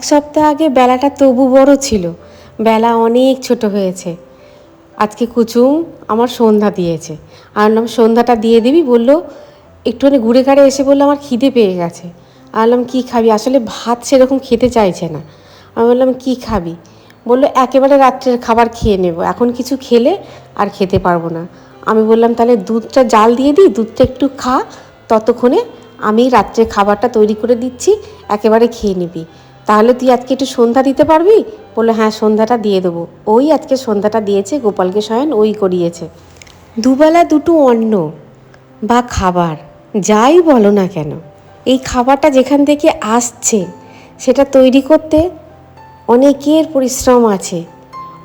এক সপ্তাহ আগে বেলাটা তবু বড় ছিল। বেলা অনেক ছোট হয়েছে। আজকে কুচুম আমার সন্ধ্যা দিয়েছে। আর নাম সন্ধ্যাটা দিয়ে দিবি বলল, একটুখানি ঘুরে ঘাড়ে এসে বলল, আমার খিদে পেয়ে গেছে। আর বললাম কী খাবি? আসলে ভাত সেরকম খেতে চাইছে না। আমি বললাম, কী খাবি? বলল, একেবারে রাত্রের খাবার খেয়ে নেব। এখন কিছু খেলে আর খেতে পারব না। আমি বললাম, তাহলে দুধটা জাল দিয়ে দিই, দুধটা একটু খা। ততক্ষণে আমি রাত্রে খাবারটা তৈরি করে দিচ্ছি, একেবারে খেয়ে নিবি। তাহলে তুই আজকে একটু সন্ধ্যা দিতে পারবি? বলল হ্যাঁ সন্ধ্যাটা দিয়ে দেবো। ওই আজকে সন্ধ্যাটা দিয়েছে, গোপালকে শয়ন ওই করিয়েছে। দুবেলা দুটো অন্ন বা খাবার, যাই বলো না কেন, এই খাবারটা যেখান থেকে আসছে, সেটা তৈরি করতে অনেকের পরিশ্রম আছে।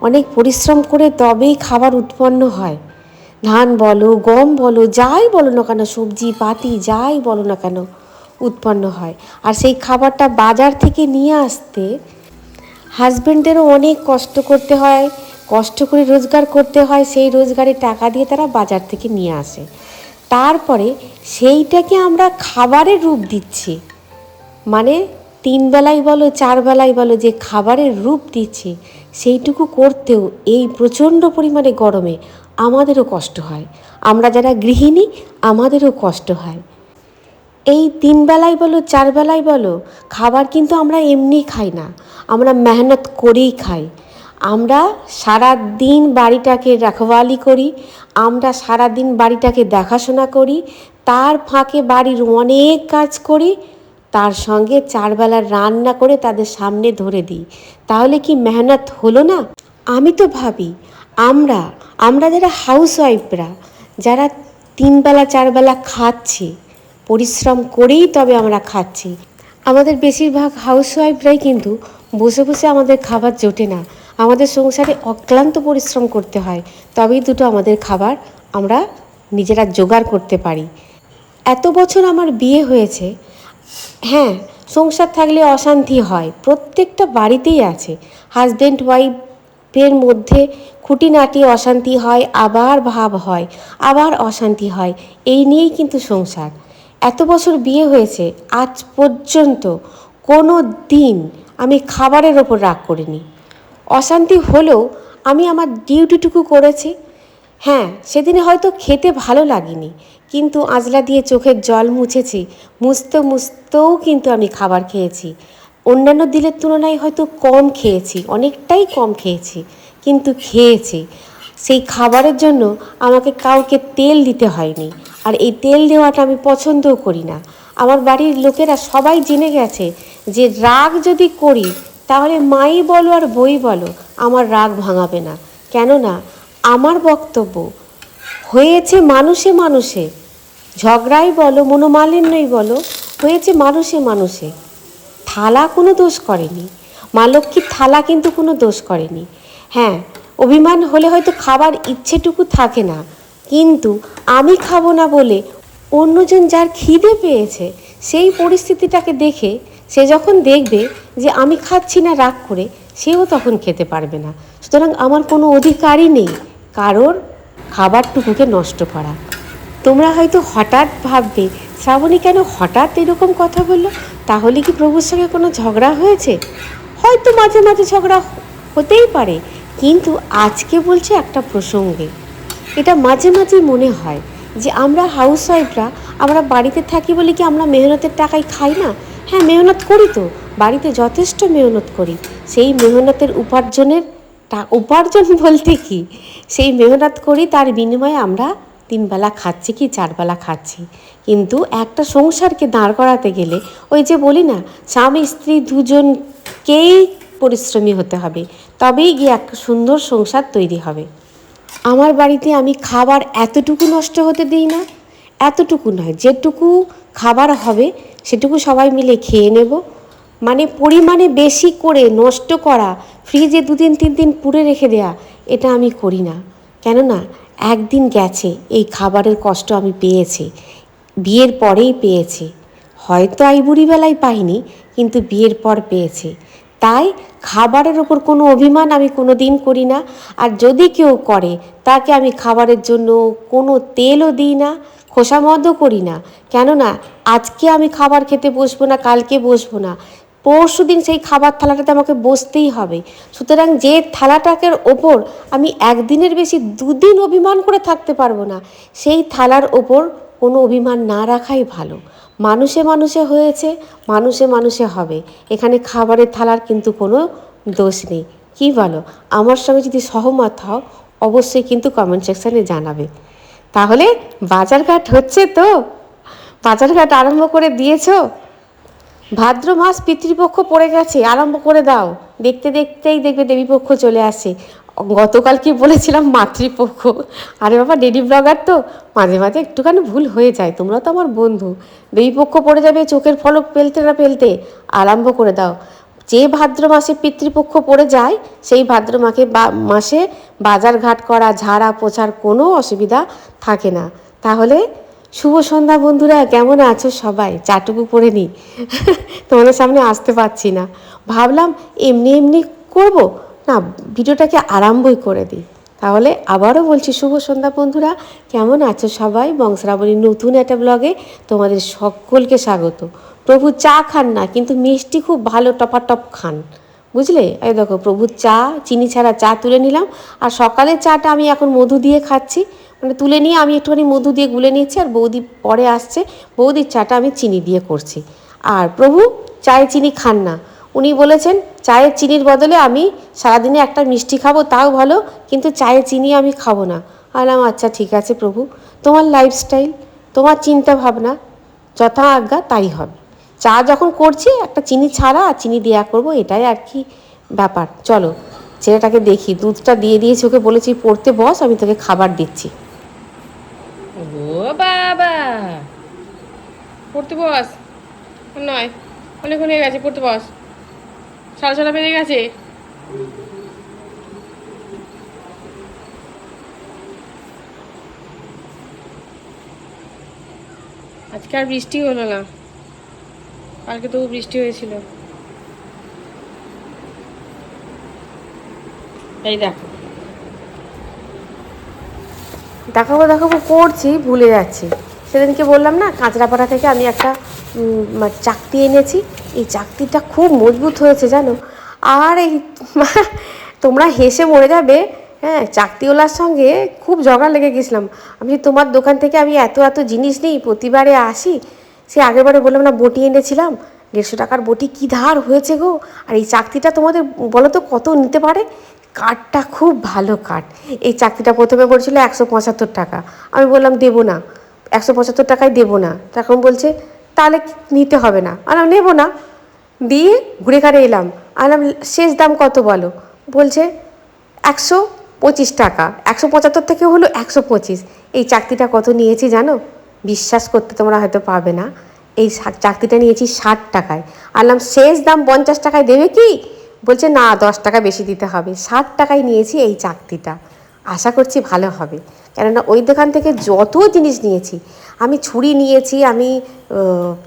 অনেক পরিশ্রম করে তবেই খাবার উৎপন্ন হয়। ধান বলো, গম বলো, যাই বলো না কেন, সবজি, পাতি, যাই বলো না কেন উৎপন্ন হয়। আর সেই খাবারটা বাজার থেকে নিয়ে আসতে হাজব্যান্ডেরও অনেক কষ্ট করতে হয়, কষ্ট করে রোজগার করতে হয়, সেই রোজগারের টাকা দিয়ে তারা বাজার থেকে নিয়ে আসে। তারপরে সেইটাকে আমরা খাবারের রূপ দিচ্ছি। মানে তিন বেলায় বলো, চার বেলায় বলো, যে খাবারের রূপ দিচ্ছি, সেইটুকু করতেও এই প্রচণ্ড পরিমাণে গরমে আমাদেরও কষ্ট হয়। আমরা যারা গৃহিণী, আমাদেরও কষ্ট হয়। এই তিন বেলায় বলো, চার বেলায় বলো, খাবার কিন্তু আমরা এমনি খাই না। আমরা মেহনত করেই খাই। আমরা সারা দিন বাড়িটাকে রাখওয়ালি করি, আমরা সারা দিন বাড়িটাকে দেখাশোনা করি, তার ফাঁকে বাড়ির অনেক কাজ করি, তার সঙ্গে চারবেলার রান্না করে তাদের সামনে ধরে দিই। তাহলে কি মেহনত হলো না? আমি তো ভাবি, আমরা আমরা যারা হাউস ওয়াইফরা যারা তিনবেলা চারবেলা খাচ্ছি পরিশ্রম করেই তবে আমরা খাচ্ছি। আমাদের বেশিরভাগ হাউস ওয়াইফরাই কিন্তু বসে বসে আমাদের খাবার জোটে না। আমাদের সংসারে অক্লান্ত পরিশ্রম করতে হয়, তবেই দুটো আমাদের খাবার আমরা নিজেরা জোগাড় করতে পারি। এত বছর আমার বিয়ে হয়েছে হ্যাঁ সংসার থাকলে অশান্তি হয়, প্রত্যেকটা বাড়িতেই আছে। হাজব্যান্ড ওয়াইফের মধ্যে খুঁটিনাটি অশান্তি হয়, আবার ভাব হয়, আবার অশান্তি হয়, এই নিয়েই কিন্তু সংসার। এত বছর বিয়ে হয়েছে, আজ পর্যন্ত কোনো দিন আমি খাবারের ওপর রাগ করিনি। অশান্তি হলেও আমি আমার ডিউটিটুকু করেছি। হ্যাঁ সেদিনে হয়তো খেতে ভালো লাগেনি, কিন্তু আঁচলা দিয়ে চোখের জল মুছেছি, মুছতে মুছতেও কিন্তু আমি খাবার খেয়েছি। অন্যান্য দিনের তুলনায় হয়তো কম খেয়েছি, অনেকটাই কম খেয়েছি, কিন্তু খেয়েছি। সেই খাবারের জন্য আমাকে কাউকে তেল দিতে হয়নি। আর এই তেল দেওয়াটা আমি পছন্দও করি না। আমার বাড়ির লোকেরা সবাই জেনে গেছে যে রাগ যদি করি, তাহলে মাই বলো আর বই বলো, আমার রাগ ভাঙাবে না। কেননা, আমার বক্তব্য, হয়েছে মানুষে মানুষে। ঝগড়াই বলো, মনোমালিন্যই বলো, হয়েছে মানুষে মানুষে। থালা কোনো দোষ করেনি। মা লক্ষ্মীর থালা কিন্তু কোনো দোষ করেনি। হ্যাঁ অভিমান হলে হয়তো খাবার ইচ্ছেটুকু থাকে না। কিন্তু আমি খাব না বলে অন্যজন যার খিদে পেয়েছে, সেই পরিস্থিতিটাকে দেখে সে যখন দেখবে যে আমি খাচ্ছি না রাগ করে, সেও তখন খেতে পারবে না। সুতরাং আমার কোনো অধিকারই নেই কারোর খাবারটুকুকে নষ্ট করা। তোমরা হয়তো হঠাৎ ভাববে, শ্রাবণী কেন হঠাৎ এরকম কথা বলল? তাহলে কি প্রভুর সঙ্গে কোনো ঝগড়া হয়েছে? হয়তো মাঝে মাঝে ঝগড়া হতেই পারে, কিন্তু আজকে বলছে একটা প্রসঙ্গে। এটা মাঝে মাঝে মনে হয় যে আমরা হাউস ওয়াইফরা আমরা বাড়িতে থাকি বলে কি আমরা মেহনতের টাকায় খাই না? হ্যাঁ মেহনত করি তো। বাড়িতে যথেষ্ট মেহনত করি। সেই মেহনতের উপার্জনের উপার্জন বলতে কি? সেই মেহনত করি, তার বিনিময়ে আমরা তিনবেলা খাচ্ছি কি চারবেলা খাচ্ছি। কিন্তু একটা সংসারকে দাঁড় করাতে গেলে ওই যে বলি না, স্বামী, স্ত্রী দুজনকেই পরিশ্রমী হতে হবে। তবেই গিয়ে একটা সুন্দর সংসার তৈরি হবে। আমার বাড়িতে আমি খাবার এতটুকু নষ্ট হতে দিই না, এতটুকু নয়, যেটুকু খাবার হবে সেটুকু সবাই মিলে খেয়ে নেব। মানে পরিমাণে বেশি করে নষ্ট করা, ফ্রিজে দুদিন তিন দিন পুড়ে রেখে দেয়া, এটা আমি করি না। কেননা একদিন গেছে, এই খাবারের কষ্ট আমি পেয়েছি, বিয়ের পরেই পেয়েছি। হয়তো এই বুড়িবেলায় পাইনি, কিন্তু বিয়ের পর পেয়েছি। তাই খাবারের ওপর কোনো অভিমান আমি কোনো দিন করি না। আর যদি কেউ করে, তাকে আমি খাবারের জন্য কোনো তেলও দিই না, খোসামদও করি না। কেননা, আজকে আমি খাবার খেতে বসবো না, কালকে বসবো না। পরশু দিন সেই খাবার থালাটাতে আমাকে বসতেই হবে। সুতরাং যে থালাটাকের ওপর আমি একদিনের বেশি দুদিন অভিমান করে থাকতে পারব না, সেই থালার ওপর কোনো অভিমান না রাখাই ভালো। মানুষে মানুষে হয়েছে, মানুষে মানুষে হবে। এখানে খাবারের থালার কিন্তু কোনো দোষ নেই। কী বলো? আমার সঙ্গে যদি সহমত হও, অবশ্যই কিন্তু কমেন্ট সেকশানে জানাবে। তাহলে বাজারঘাট হচ্ছে তো? বাজারঘাট আরম্ভ করে দিয়েছ? ভাদ্র মাস পিতৃপক্ষ পড়ে গেছে, আরম্ভ করে দাও। দেখতে দেখতেই দেখবে দেবীপক্ষ চলে আসে। গতকাল কি বলেছিলাম? মাতৃপক্ষ। আরে বাবা, ডেডি ব্লগার তো। মাঝে মাঝে একটুখানি ভুল হয়ে যায়। তোমরা তো আমার বন্ধু। দেবীপক্ষ পড়ে যাবে চোখের ফলক পেলতে না পেলতে। আরম্ভ করে দাও। যে ভাদ্র মাসে পিতৃপক্ষ পড়ে যায়, সেই ভাদ্র মাকে বা, মাসে বাজার ঘাট করা, ঝাড়া, পোছার কোনো অসুবিধা থাকে না। তাহলে শুভ সন্ধ্যা বন্ধুরা, কেমন আছো সবাই? চাটুকু পরে নি। তোমাদের সামনে আসতে পারছি না। ভাবলাম এমনি এমনি করব। না, ভিডিওটাকে আরম্ভই করে দিই। তাহলে আবারও বলছি, শুভ সন্ধ্যা বন্ধুরা। কেমন আছো সবাই? বংশরাবণীর নতুন একটা ব্লগে তোমাদের সকলকে স্বাগত। প্রভু চা খান না, কিন্তু মিষ্টি খুব ভালো টপাটপ খান। বুঝলে? এই দেখো প্রভুর চা, চিনি ছাড়া চা তুলে নিলাম। আর সকালের চাটা আমি এখন মধু দিয়ে খাচ্ছি। মানে তুলে নিয়ে আমি একটুখানি মধু দিয়ে গুলে নিচ্ছি আর বৌদি পরে আসছে। বৌদির চাটা আমি চিনি দিয়ে করছি। আর প্রভু, চায়ে চিনি খান না। উনি বলেছেন, চায়ের চিনির বদলে আমি সারাদিনে একটা মিষ্টি খাব, তাও ভালো, কিন্তু চায়ে চিনি আমি খাব না। আলাম আচ্ছা ঠিক আছে প্রভু, তোমার লাইফস্টাইল তোমার চিন্তা ভাবনা, যথা আজ্ঞা, তাই হবে। চা যখন করছি, একটা চিনি ছাড়া আর চিনি দেয়া করব, এটাই আর কি ব্যাপার। চলো, ছেলেটাকে দেখি, দুধটা দিয়ে দিয়েছি, ওকে বলেছি, পড়তে বস, আমি তোকে খাবার দিচ্ছি। ও বাবা! পড়তে বস? নয় অনেকক্ষণ হয়ে গেছে, পড়তে বস। সাড়ে ছটা বেজে গেছে? আজকে আর বৃষ্টি হলো না। কালকে তবু বৃষ্টি হয়েছিল। এই দেখো। দেখাবো দেখাবো করছি ভুলে যাচ্ছি। সেদিনকে বললাম না কাঁচরাপাড়া থেকে আমি একটা উম, চাকতি এনেছি। এই চাকতিটা খুব মজবুত হয়েছে জানো। আর এই তোমরা হেসে মরে যাবে। হ্যাঁ চাকতিওয়ালার সঙ্গে খুব ঝগড়া লেগে গেছিলাম। আমি তোমার দোকান থেকে আমি এত এত জিনিস নিই, প্রতিবারে আসি, সে আগেরবারে বললাম না, বটি এনেছিলাম। দেড়শো টাকার বটি কী ধার হয়েছে গো? আর এই চাকতিটা তোমাদের বলো তো কত নিতে পারে? কাঠটা খুব ভালো কাঠ। এই চাকরিটা প্রথমে পড়ছিল একশো পঁচাত্তর টাকা। আমি বললাম, দেবো না। একশো পঁচাত্তর টাকায় দেবো না। তখন বলছে তাহলে নিতে হবে না। আলাম নেব না। দিয়ে ঘুরে ঘাড়ে এলাম। আলাম শেষ দাম কত বলো? বলছে, একশো পঁচিশ টাকা। একশো পঁচাত্তর থেকে হলো একশো পঁচিশ। এই চাকরিটা কত নিয়েছি জানো? বিশ্বাস করতে তোমরা হয়তো পাবে না। এই চাকরিটা নিয়েছি ষাট টাকায়। আনলাম শেষ দাম পঞ্চাশ টাকায় দেবে কি? বলছে, না, দশ টাকা বেশি দিতে হবে। ষাট টাকায় নিয়েছি এই চাকরিটা। আশা করছি ভালো হবে। কেননা ওই দোকান থেকে যত জিনিস নিয়েছি, আমি ছুরি নিয়েছি, আমি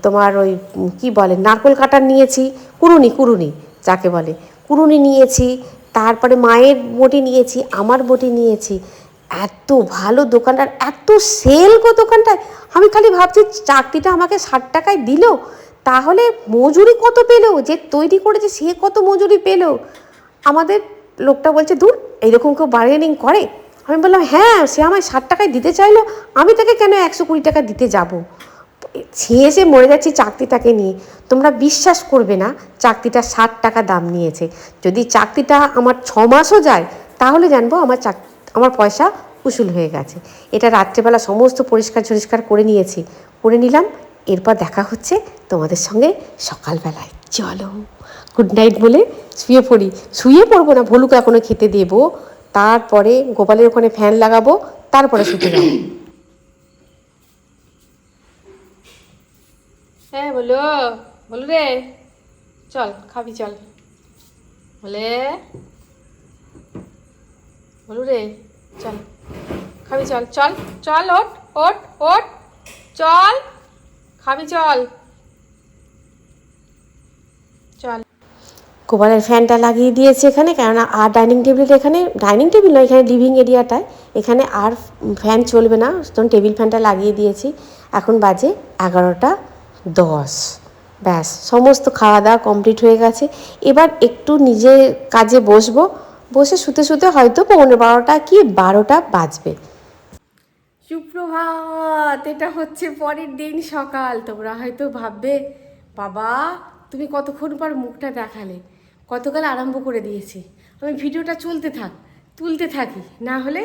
তোমার ওই কি বলে, নারকোল কাটার নিয়েছি, কুরুনি কুরুনি যাকে বলে, কুরুনি নিয়েছি, তারপরে মায়ের বটি নিয়েছি, আমার বটি নিয়েছি, এত ভালো দোকানটার এত সেল গো দোকানটায়, আমি খালি ভাবছি চাকরিটা আমাকে ষাট টাকায় দিল, তাহলে মজুরি কত পেল? যে তৈরি করেছে সে কত মজুরি পেল? আমাদের লোকটা বলছে, দূর, এইরকম কেউ বার্গেনিং করে? আমি বললাম হ্যাঁ সে আমায় ষাট টাকায় দিতে চাইলো, আমি তাকে কেন একশো কুড়ি টাকা দিতে যাব? সে মরে যাচ্ছি চাকরিটাকে নিয়ে। তোমরা বিশ্বাস করবে না, চাকরিটা ষাট টাকা দাম নিয়েছে। যদি চাকরিটা আমার ছ মাসও যায়, তাহলে জানব আমার চাক, আমার পয়সা উসুল হয়ে গেছে। এটা রাত্রেবেলা সমস্ত পরিষ্কার ঝরিষ্কার করে নিয়েছি। করে নিলাম, এরপর দেখা হচ্ছে তোমাদের সঙ্গে সকালবেলায়। চলো গুড নাইট বলে শুয়ে পড়ি। শুয়ে পড়ব না, ভলুকে এখনও খেতে দেবো। তারপরে গোপালের ওখানে ফ্যান লাগাবো, তারপরে শুতে যাব। হ্যাঁ বলো বলো রে। চল, খাবি, চল। বলে, বলু রে, চল, খাবি, চল চল চল ওট ওট ওট চল, খাবি চল চল। গোপালের ফ্যানটা লাগিয়ে দিয়েছে এখানে, কেননা আর ডাইনিং টেবিলের এখানে, ডাইনিং টেবিল নয়, এখানে লিভিং এরিয়াটায়। এখানে আর ফ্যান চলবে না তখন টেবিল ফ্যানটা লাগিয়ে দিয়েছি। এখন বাজে এগারোটা দশ। ব্যাস, সমস্ত খাওয়া দাওয়া কমপ্লিট হয়ে গেছে। এবার একটু নিজে কাজে বসবো। বসে শুতে শুতে হয়তো পৌনে বারোটা কি বারোটা বাজবে। সুপ্রভাত, এটা হচ্ছে পরের দিন সকাল। তোমরা হয়তো ভাববে, বাবা, তুমি কতক্ষণ পর মুখটা দেখালে? কতকাল আরম্ভ করে দিয়েছি। আমি ভিডিওটা চলতে থাক, তুলতে থাকি, না হলে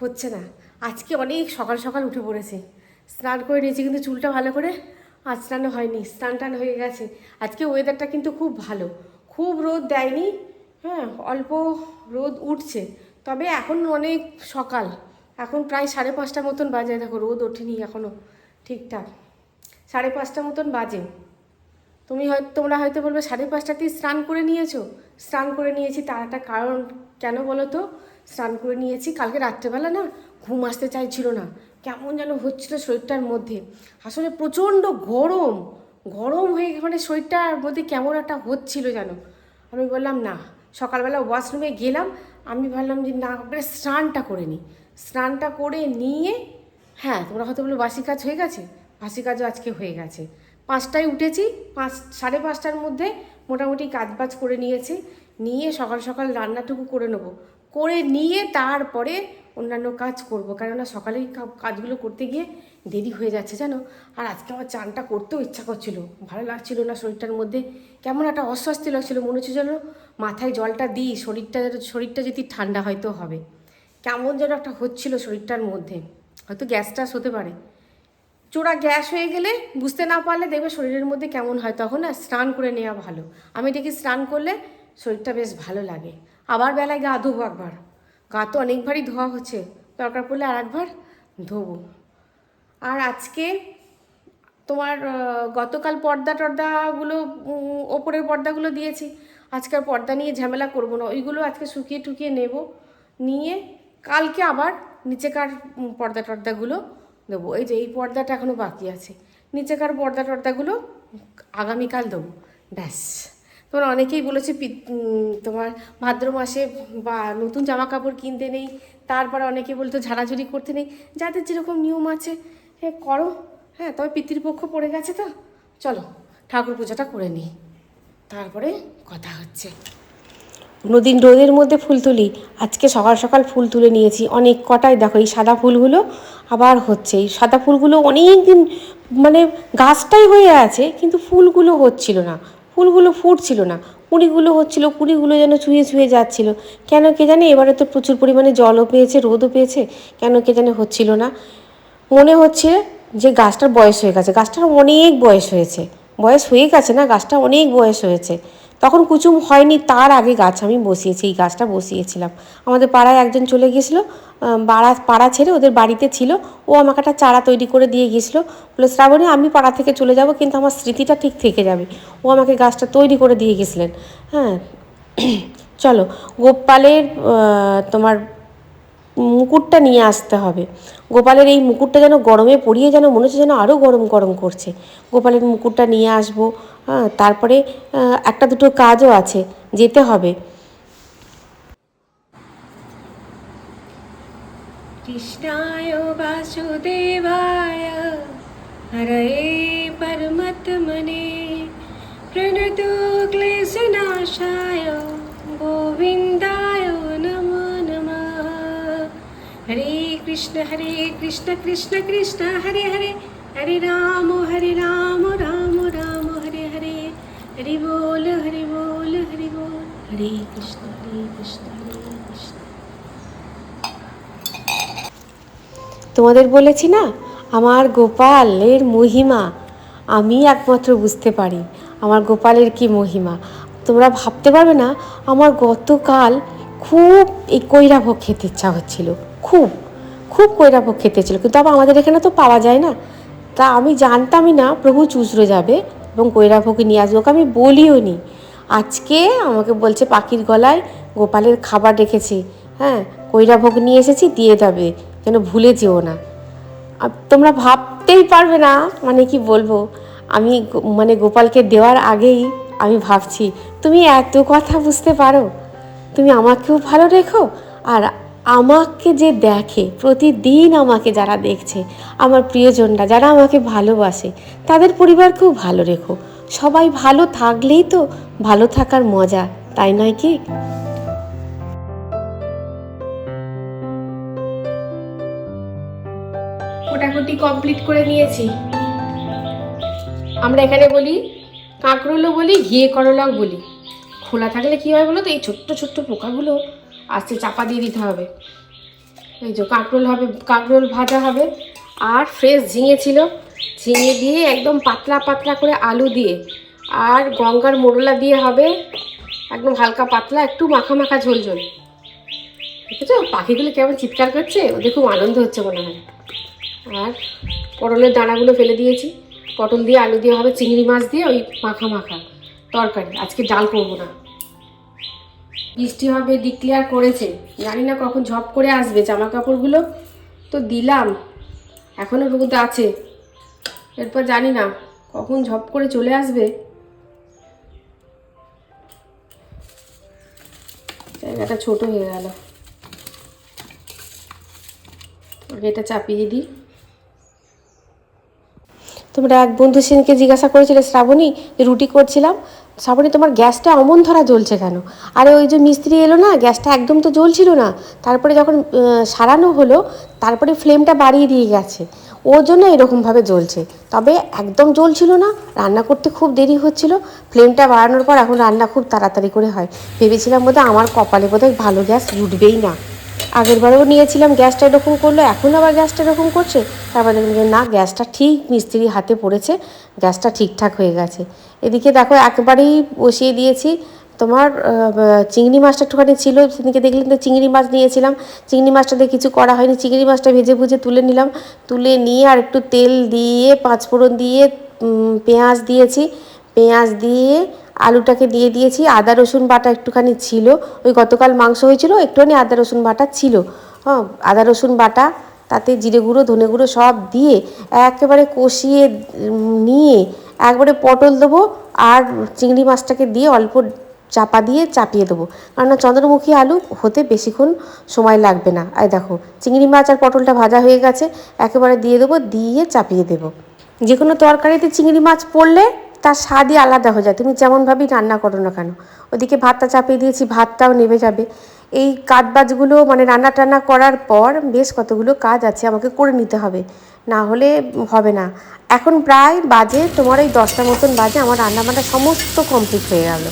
হচ্ছে না। আজকে অনেক সকাল সকাল উঠে পড়েছে। স্নান করে নিয়েছি কিন্তু চুলটা ভালো করে আজ স্নান হয়নি, স্নান টান হয়ে গেছে। আজকে ওয়েদারটা কিন্তু খুব ভালো। খুব রোদ দেয়নি হ্যাঁ অল্প রোদ উঠছে। তবে এখন অনেক সকাল। এখন প্রায় সাড়ে পাঁচটা মতন বাজে। দেখো রোদ ওঠেনি এখনও ঠিকঠাক। সাড়ে পাঁচটা মতন বাজে। তুমি হয়তো, তোমরা হয়তো বলবে, সাড়ে পাঁচটাতেই স্নান করে নিয়েছো। স্নান করে নিয়েছি তার একটা কারণ কেন বলো তো? স্নান করে নিয়েছি, কালকে রাত্রেবেলা না ঘুম আসতে চাইছিল না। কেমন যেন হচ্ছিল শরীরটার মধ্যে। আসলে প্রচণ্ড গরম গরম হয়ে মানে শরীরটার মধ্যে কেমন একটা হচ্ছিল যেন। আমি বললাম, না, সকালবেলা ওয়াশরুমে গেলাম, আমি ভাবলাম যে না করে স্নানটা করে নিই। স্নানটা করে নিয়ে হ্যাঁ তোমরা হয়তো বলো বাসি কাজ হয়ে গেছে? বাসি কাজও আজকে হয়ে গেছে। পাঁচটায় উঠেছি, পাঁচ, সাড়ে পাঁচটার মধ্যে মোটামুটি কাজ বাজ করে নিয়েছি। নিয়ে সকাল সকাল রান্নাটুকু করে নেব। করে নিয়ে তারপরে অন্যান্য কাজ করব। কেননা সকালেই কাজগুলো করতে গিয়ে দেরি হয়ে যাচ্ছে, জানো? আর আজকে আমার চানটা করতেও ইচ্ছা করছিল। ভালো লাগছিল না শরীরটার মধ্যে। কেমন একটা অস্বস্তি লাগছিল, মনে হচ্ছে যেন মাথায় জলটা দিই, শরীরটা শরীরটা যদি ঠান্ডা হয়তো হবে। কেমন যেন একটা হচ্ছিল শরীরটার মধ্যে। হয়তো গ্যাস ট্যাস হতে পারে। চোরা গ্যাস হয়ে গেলে বুঝতে না পারলে দেখবে শরীরের মধ্যে কেমন হয়, তখন না স্নান করে নেওয়া ভালো। আমি দেখি স্নান করলে শরীরটা বেশ ভালো লাগে। আবার বেলায় গা ধোবো একবার। গা তো অনেকবারই ধোয়া হচ্ছে। দরকার পড়লে আর একবার ধোবো। আর আজকে তোমার গতকাল পর্দা টর্দাগুলো ওপরের পর্দাগুলো দিয়েছি। আজকাল পর্দা নিয়ে ঝামেলা করব না। ওইগুলো আজকে শুকিয়ে টুকিয়ে নেব। নিয়ে কালকে আবার নিচেকার পর্দা টর্দাগুলো দেবো। এই যে এই পর্দাটা এখনও বাকি আছে। নিচেকার পর্দা টর্দাগুলো আগামীকাল দেবো। ব্যাস। তোমরা অনেকেই বলেছে তোমার ভাদ্র মাসে বা নতুন জামা কাপড় কিনতে নেই, তারপরে অনেকে বলতো ঝাড়াঝুড়ি করতে নেই। যাদের যেরকম নিয়ম আছে হ্যাঁ করো। হ্যাঁ তবে পিতৃপক্ষ পড়ে গেছে তো। চলো, ঠাকুর পূজাটা করে নিই। তারপরে কথা হচ্ছে। অন্যদিন রোদের মধ্যে ফুল তুলি। আজকে সকাল সকাল ফুল তুলে নিয়েছি। অনেক কটাই দেখো এই সাদা ফুলগুলো আবার হচ্ছে। এই সাদা ফুলগুলো অনেক দিন মানে গাছটাই হয়ে আছে, কিন্তু ফুলগুলো হচ্ছিল না। ফুলগুলো ফুটছিল না। কুড়িগুলো হচ্ছিল, কুড়িগুলো যেন ছুঁয়ে ছুঁয়ে যাচ্ছিল। কেন কে জানে, এবারে তো প্রচুর পরিমাণে জলও পেয়েছে, রোদও পেয়েছে। কেন কে জানে হচ্ছিল না। মনে হচ্ছে যে গাছটার বয়স হয়ে গেছে। গাছটার অনেক বয়স হয়েছে। বয়স হয়ে গেছে না? গাছটা অনেক বয়স হয়েছে। তখন কুচুম হয়নি, তার আগে গাছ আমি বসিয়েছি, এই গাছটা বসিয়েছিলাম। আমাদের পাড়ায় একজন চলে গিয়েছিল পাড়া পাড়া ছেড়ে ওদের বাড়িতে ছিল, ও আমাকে একটা চারা তৈরি করে দিয়ে গিয়েছিল। বলে, শ্রাবণী, আমি পাড়া থেকে চলে যাব, কিন্তু আমার স্মৃতিটা ঠিক থেকে যাবে। ও আমাকে গাছটা তৈরি করে দিয়ে গেছিলেন হ্যাঁ চলো, গোপালের তোমার মুকুটটা নিয়ে আসতে হবে। গোপালের এই মুকুটটা যেন গরমে পড়িয়ে যেন মনে হচ্ছে যেন আরও গরম গরম করছে। গোপালের মুকুটটা নিয়ে আসব হ্যাঁ তারপরে একটা দুটো কাজও আছে, যেতে হবে। কৃষ্ণায় বাসুদেবায় হরে পরমাত্মনে প্রণতো ক্লেশনাশায় গোবিন্দায় কৃষ্ণ হরে কৃষ্ণ কৃষ্ণ কৃষ্ণ হরে হরে। হরে রাম হরে রাম রাম রাম হরে হরে। হরি বল হরি বল হরি বল। হরে কৃষ্ণ হরে কৃষ্ণ হরে কৃষ্ণ। তোমাদের বলেছি না? আমার গোপালের মহিমা আমি একমাত্র বুঝতে পারি। আমার গোপালের কি মহিমা? তোমরা ভাবতে পারবে না, আমার গতকাল খুব এই কৈরাভোগ খেতে ইচ্ছা হচ্ছিল। খুব। খুব কৈরাভোগ খেতে ছিল। কিন্তু আবার আমাদের এখানে তো পাওয়া যায় না। তা আমি জানতামই না প্রভু চুচড়ো যাবে এবং কৈরাভোগ নিয়ে আসবে। ওকে আমি বলিও নি। আজকে আমাকে বলছে পাখির গলায় গোপালের খাবার রেখেছি। হ্যাঁ কৈরাভোগ নিয়ে এসেছি, দিয়ে দেবে যেন ভুলে যেও না। তোমরা ভাবতেই পারবে না মানে কি বলব। আমি মানে গোপালকে দেওয়ার আগেই আমি ভাবছি, তুমি এত কথা বুঝতে পারো। তুমি আমাকেও ভালো রেখো। আর আমাকে যে দেখে, প্রতিদিন আমাকে যারা দেখছে, আমার প্রিয়জনরা যারা আমাকে ভালোবাসে, তাদের পরিবারকেও ভালো রেখো। সবাই ভালো থাকলেই তো ভালো থাকার মজা, তাই নয় কি? কোটাকুটি কমপ্লিট করে নিয়েছি। আমরা এখানে বলি কাঁকরোলও বলি, ঘিয়ে করলাও বলি। খোলা থাকলে কী হয় বলো তো এই ছোট্ট ছোট্ট পোকাগুলো আস্তে চাপা দিয়ে দিতে হবে। এই যে কাঁকরোল হবে, কাঁকরোল ভাজা হবে, আর ফ্রেশ ঝিঙে ছিল। ঝিঙে দিয়ে একদম পাতলা পাতলা করে আলু দিয়ে, আর গঙ্গার মোরলা দিয়ে হবে একদম হালকা পাতলা, একটু মাখা মাখা ঝোল ঝোল। দেখেছ? পাখিগুলো কেমন চিৎকার করছে? ওদের খুব আনন্দ হচ্ছে মনে হয়। আর পটলের দানাগুলো ফেলে দিয়েছি। পটল দিয়ে আলু দিয়ে হবে, চিংড়ি মাছ দিয়ে ওই মাখা মাখা তরকারি। আজকে ডাল করব না। বৃষ্টি হবে ডিক্লেয়ার করেছে। জানি না কখন ঝপ করে আসবে জামা কাপড়গুলো তো দিলাম এখনও রোদ আছে। এরপর জানি না কখন ঝপ করে চলে আসবে। জায়গাটা ছোট হয়ে গেল। এটা চাপিয়ে দিই। তোমরা এক বন্ধু সেদিনকে জিজ্ঞাসা করেছিলে শ্রাবণী রুটি করছিলাম শ্রাবণী তোমার গ্যাসটা অমন ধরা জ্বলছে কেন? আরে ওই যে মিস্ত্রি এলো না, গ্যাসটা একদম তো জ্বলছিল না। তারপরে যখন সারানো হলো, তারপরে ফ্লেমটা বাড়িয়ে দিয়ে গেছে। ওর জন্য এরকমভাবে জ্বলছে। তবে একদম জ্বলছিল না, রান্না করতে খুব দেরি হচ্ছিল। ফ্লেমটা বাড়ানোর পর এখন রান্না খুব তাড়াতাড়ি করে হয়। ভেবেছিলাম বোধহয় আমার কপালে বোধহয় ভালো গ্যাস উঠবেই না। আগেরবারেও নিয়েছিলাম গ্যাসটা এরকম করল, এখন আবার গ্যাসটা এরকম করছে। তারপর দেখলাম যে না, গ্যাসটা ঠিক মিস্ত্রি হাতে পড়েছে, গ্যাসটা ঠিকঠাক হয়ে গেছে। এদিকে দেখো, একবারেই বসিয়ে দিয়েছি। তোমার চিংড়ি মাছটা একটুখানি ছিল সেদিকে দেখলেন তো চিংড়ি মাছ নিয়েছিলাম। চিংড়ি মাছটা দিয়ে কিছু করা হয়নি, চিংড়ি মাছটা ভেজে ভুজে তুলে নিলাম। তুলে নিয়ে আর একটু তেল দিয়ে, পাঁচফোড়ন দিয়ে পেঁয়াজ দিয়েছি। পেঁয়াজ দিয়ে আলুটাকে দিয়ে দিয়েছি। আদা, রসুন বাটা একটুখানি ছিল। ওই গতকাল মাংস হয়েছিল, একটুখানি আদা, রসুন বাটা ছিল। হ্যাঁ আদা, রসুন বাটা, তাতে জিরে গুঁড়ো, ধনে গুঁড়ো সব দিয়ে একেবারে কষিয়ে নিয়ে একবারে পটল দেবো আর চিংড়ি মাছটাকে দিয়ে অল্প চাপা দিয়ে চাপিয়ে দেবো। কারণ চন্দ্রমুখী আলু হতে বেশিক্ষণ সময় লাগবে না। এই দেখো, চিংড়ি মাছ আর পটলটা ভাজা হয়ে গেছে। একেবারে দিয়ে দেবো, দিয়ে চাপিয়ে দেবো। যে কোনো তরকারিতে চিংড়ি মাছ পড়লে তার স্বাদই আলাদা হয়ে যায়। তুমি যেমনভাবেই রান্না করো না কেন, ওদিকে ভাতটা চাপিয়ে দিয়েছি, ভাতটাও নেমে যাবে। এই কাজ বাজগুলো মানে রান্না টান্না করার পর বেশ কতগুলো কাজ আছে, আমাকে করে নিতে হবে। না হলে হবে না। এখন প্রায় বাজে, তোমার এই দশটা মতন বাজে, আমার রান্না বান্না সমস্ত কমপ্লিট হয়ে গেল।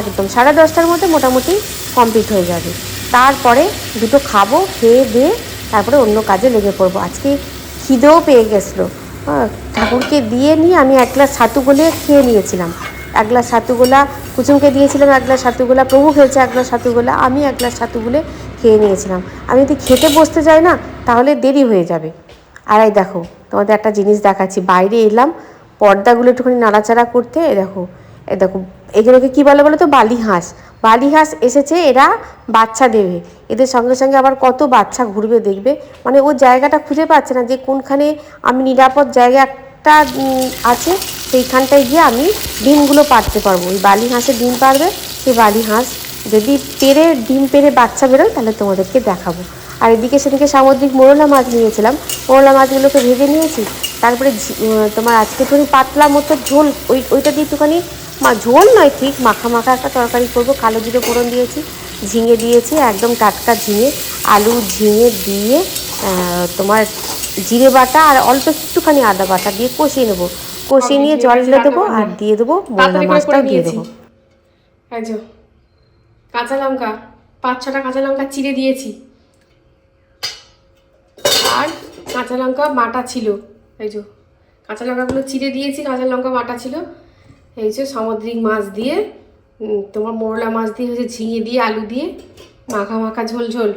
একদম, সাড়ে দশটার মধ্যে মোটামুটি কমপ্লিট হয়ে যাবে। তারপরে দুটো খাব, খেয়ে দিয়ে তারপরে অন্য কাজে লেগে পড়ব। আজকে খিদেও পেয়ে গেছিল। ঠাকুরকে দিয়ে নিয়ে আমি এক গ্লাস ছাতু গলে খেয়ে নিয়েছিলাম। এক গ্লাস ছাতুগোলা কুচুমকে দিয়েছিলাম এক গ্লাস ছাতুগোলা প্রভু খেয়েছে এক গ্লাস ছাতুগোলা আমি এক গ্লাস ছাতুগুলে খেয়ে নিয়েছিলাম। আমি যদি খেতে বসতে যাই না, তাহলে দেরি হয়ে যাবে। আর এই দেখো, তোমাদের একটা জিনিস দেখাচ্ছি। বাইরে এলাম, পর্দাগুলো একটুখানি নাড়াচাড়া করতে, এ দেখো এ দেখো, এগুলোকে কী বলে বলো তো? বালি হাঁস বালি হাঁস এসেছে এরা বাচ্চা দেবে। এদের সঙ্গে সঙ্গে আবার কত বাচ্চা ঘুরবে দেখবে। মানে ও জায়গাটা খুঁজে পাচ্ছে না যে কোনখানে আমি নিরাপদ জায়গা একটা আছে, সেইখানটায় গিয়ে আমি ডিমগুলো পারতে পারব। ওই বালি হাঁসের ডিম পারবে সেই বালি হাঁস যদি পেরে, ডিম পেরে বাচ্চা বেরোয়, তাহলে তোমাদেরকে দেখাবো। আর এদিকে সেদিকে সামুদ্রিক মোরলা মাছ নিয়েছিলাম। মোরলা মাছগুলোকে ভেজে নিয়েছি। তারপরে তোমার আজকে একটুখানি পাতলা মতো ঝোল, ওই, ওইটা দিয়ে একটুখানি ঝোল নয়, ঠিক, মাখা মাখা একটা তরকারি করব, কালো জিরে ফোড়ন দিয়েছি। ঝিঙে দিয়েছি একদম টাটকা ঝিঙে আলু ঝিঙে দিয়ে তোমার জিরে বাটা আর অল্প একটুখানি আদা বাটা দিয়ে কষিয়ে নেব। কষিয়ে নিয়ে জল ঢেলে দেবো আর দিয়ে দেবো করে মাছটাও দিয়ে দেবো। কাঁচা লঙ্কা পাঁচ ছটা কাঁচা লঙ্কা চিড়ে দিয়েছি। আর কাঁচা লঙ্কা বাটা ছিল এই যে কাঁচা লঙ্কাগুলো চিড়ে দিয়েছি কাঁচা লঙ্কা বাটা ছিল। এই যে সামুদ্রিক মাছ দিয়ে তোমার মোরলা মাছ দিয়ে হচ্ছে ঝিঙে দিয়ে, আলু দিয়ে, মাখা মাখা ঝোল ঝোল।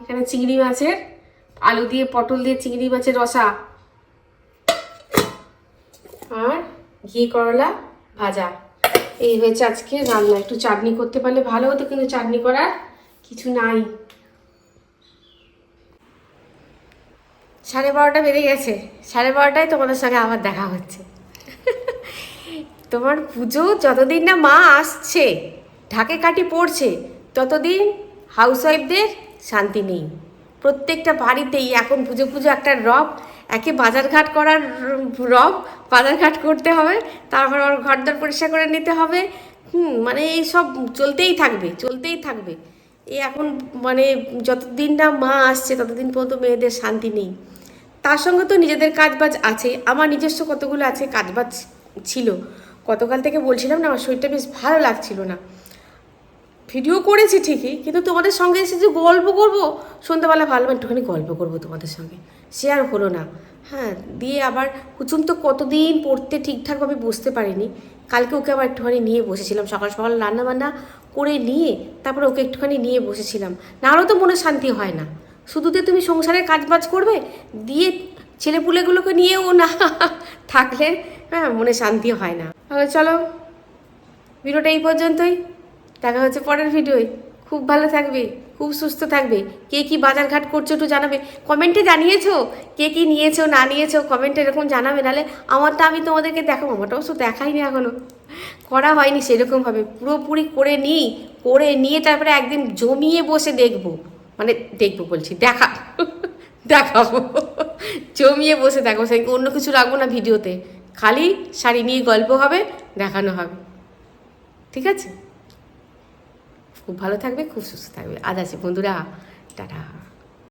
এখানে চিংড়ি মাছের আলু দিয়ে, পটল দিয়ে চিংড়ি মাছের রসা। আর ঘি করলা ভাজা। এই হয়েছে আজকে রান্না। একটু চাটনি করতে পারলে ভালো হতো, কিন্তু চাটনি করার কিছু নাই। সাড়ে বারোটা বেড়ে গেছে। সাড়ে বারোটায় তোমাদের সঙ্গে আবার দেখা হচ্ছে। তোমার পুজো যতদিন না মা আসছে, ঢাকে কাটি পড়ছে, ততদিন হাউসওয়াইফদের শান্তি নেই। প্রত্যেকটা বাড়িতেই এখন পুজো পুজো একটা রব, একে বাজারঘাট করার রব, বাজারঘাট করতে হবে, তারপর আমার ঘরদর পরিষ্কার করে নিতে হবে। হুম মানে এই সব চলতেই থাকবে চলতেই থাকবে। এ এখন মানে যতদিন না মা আসছে, ততদিন পর্যন্ত মেয়েদের শান্তি নেই। তার সঙ্গে তো নিজেদের কাজবাজ আছে, আমার নিজস্ব কতগুলো আছে কাজবাজ ছিল। গতকাল থেকে বলছিলাম না, আমার শরীরটা বেশ ভালো লাগছিল না। ভিডিও করেছি ঠিকই, কিন্তু তোমাদের সঙ্গে এসে যে গল্প করব, সন্ধ্যাবেলা ভালো একটুখানি গল্প করব তোমাদের সঙ্গে। আর হলো না। হ্যাঁ দিয়ে আবার কুচুম তো কতদিন পড়তে ঠিকঠাকভাবে বসতে পারিনি। কালকে ওকে আবার একটুখানি নিয়ে বসেছিলাম, সকাল সকাল রান্নাবান্না করে নিয়ে তারপর ওকে একটুখানি নিয়ে বসেছিলাম। নাহলেও তো মনে শান্তি হয় না। শুধুতে তুমি সংসারের কাজ বাজ করবে, দিয়ে ছেলেপুলেগুলোকে নিয়েও না থাকলে হ্যাঁ মনে শান্তি হয় না। চলো, ভিডিওটা এই পর্যন্তই। দেখা হচ্ছে পরের ভিডিওয়। খুব ভালো থাকবে, খুব সুস্থ থাকবে। কে কি বাজারঘাট করছ একটু জানাবে। কমেন্টে জানিয়েছো কে কি নিয়েছো, না নিয়েছো, কমেন্টে এরকম জানাবে। নাহলে আমারটা আমি তোমাদেরকে দেখাবো আমারটা অবশ্য দেখাইনি এখনও করা হয়নি সেরকমভাবে। পুরোপুরি করে নিই, করে নিয়ে তারপরে একদিন জমিয়ে বসে দেখব। মানে দেখব বলছি, দেখা। দেখাবো। জমিয়ে বসে দেখো সে অন্য কিছু রাখব না ভিডিওতে। খালি শাড়ি নিয়ে গল্প হবে, দেখানো হবে। ঠিক আছে? খুব ভালো থাকবে, খুব সুস্থ থাকবে। আজ আছে বন্ধুরা। টাটা।